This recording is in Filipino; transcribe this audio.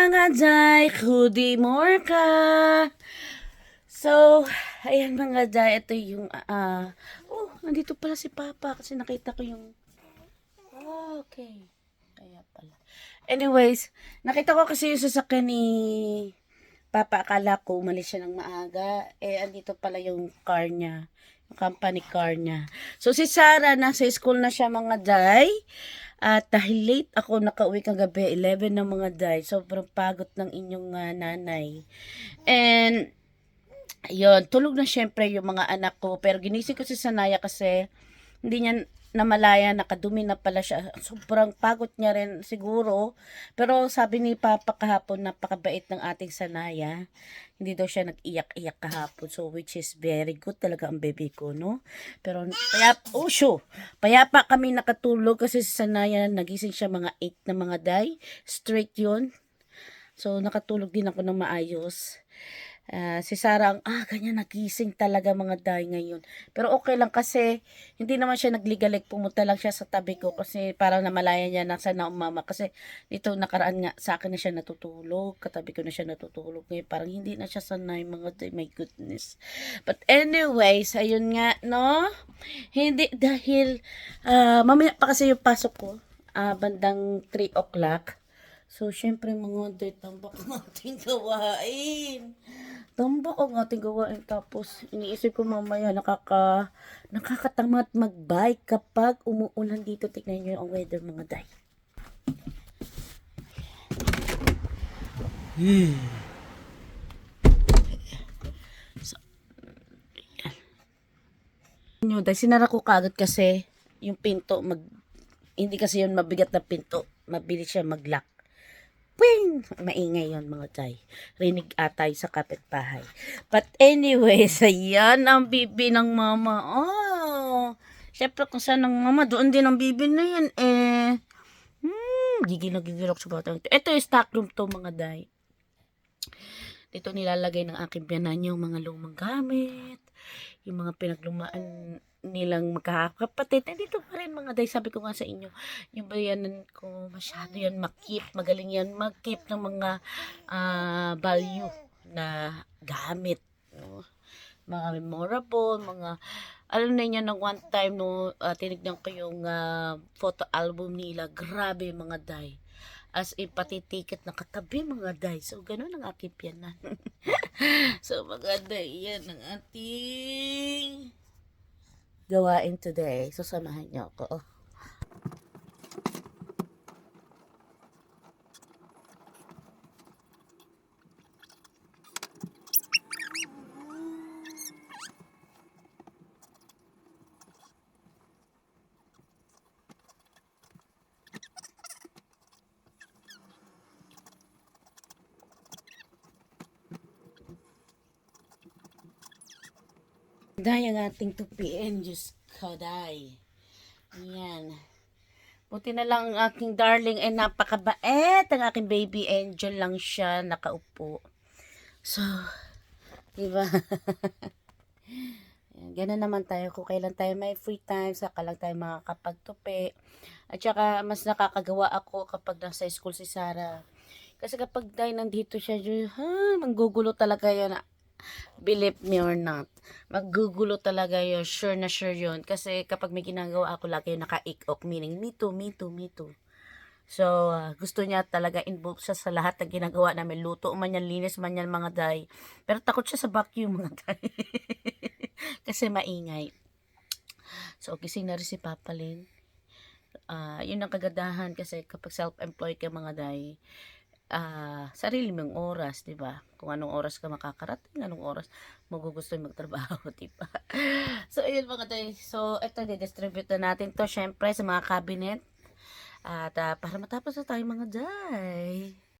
Mga day, kudi morka. So, ayan mga day, ito yung, ah, oh, nandito pala si Papa kasi nakita ko yung, oh, okay. Kaya pala. Anyways, nakita ko kasi yung sasakyan ni Papa, akala ko umalis siya ng maaga. Eh, andito pala yung car niya. Yung company car niya. So, si Sarah, nasa school na siya mga day. At dahil late ako nakauwi kagabi, 11 ng mga day. Sobrang pagod ng inyong ah, nanay. And, yun, tulog na syempre yung mga anak ko. Pero ginising ko si Sanaya kasi hindi niya namalaya, nakadumi na pala siya. Sobrang pagod niya rin siguro. Pero sabi ni Papa kahapon, napakabait ng ating Sanaya. Hindi daw siya nag-iyak-iyak kahapon. So, which is very good talaga ang baby ko, no? Pero, payap, oh, sure. Payapa kami nakatulog kasi si Sanaya, nagising siya mga 8 na mga day. Straight yun. So, nakatulog din ako ng maayos. Ah, si Sarah ang, ah, ganyan, nagising talaga mga day ngayon. Pero okay lang kasi, hindi naman siya nagligalig, pumunta lang siya sa tabi ko kasi parang namalaya niya na sana umama. Kasi dito nakaraan nga, sa akin na siya natutulog, katabi ko na siya natutulog. Ngayon parang hindi na siya sanay mga day, my goodness. But anyways, ayun nga, no? Hindi, dahil, ah, mamaya pa kasi yung pasok ko, ah, bandang 3 o'clock. So, syempre mga day, tambak ang ating gawain. Tambak ang ating gawain. Tapos, iniisip ko mamaya, nakaka, nakakatamad mag-bike kapag umuulan dito. Tignan nyo ang weather mga day. So, yan. Nyo, dahil sinara ko kagad kasi yung pinto, mag, hindi kasi yun mabigat na pinto. Mabilis siya mag-lock. Ping! Maingay yon mga tay. Rinig atay sa kapitbahay. But anyways, ayan ang bibi ng mama. Oh! Siyempre kung saan ang mama, doon din ang bibi na yan eh. Hmm, gigil na gigil ako sa ito. Ito yung stock room to mga day. Dito nilalagay ng aking biyanan yung mga lumang gamit, yung mga pinaglumaan nilang magkakapatid. Nandito pa rin mga day, sabi ko nga sa inyo, yung bayanan ko masyado yan makip, magaling yan magkip ng mga ah, value na gamit. No? Mga memorable, mga alam na niyo nang one time no ah, tinignan ko yung ah, photo album nila grabe mga day as in pati ticket na katabi mga day. So ganun ang aking piyanan. So mga day yan ang ating gawain today. So samahan niyo ako Day ang ating tupiin, Diyos ko, day. Yan. Buti na lang ang aking darling ay napakabait. Ang aking baby angel lang siya, nakaupo. So, diba? Ganun naman tayo kung kailan tayo may free time, saka lang tayo makakapagtupi. At saka, mas nakakagawa ako kapag nasa school si Sarah. Kasi kapag dahil nandito siya, ha, manggugulo talaga yun. Believe me or not. Maggugulo talaga yun. Sure na sure yun. Kasi kapag may ginagawa ako, lagi yung naka-ik-ok. Meaning, me too, me too, me too. So, ah, gusto niya talaga involved siya sa lahat ng ginagawa namin. Luto man yan, linis man yan, mga day. Pero takot siya sa vacuum, mga day. Kasi maingay. So, gising na rin si Papa Lynn. Ah, yun ang kagadahan kasi kapag self-employed ka mga day, ah sarili mong oras, 'di ba? Kung anong oras ka makakarating, anong oras magugustuhin magtrabaho, 'di ba? so ayun mga day. So ito di-distribute na natin 'to syempre sa mga cabinet. At ah, para matapos na tayo mga day.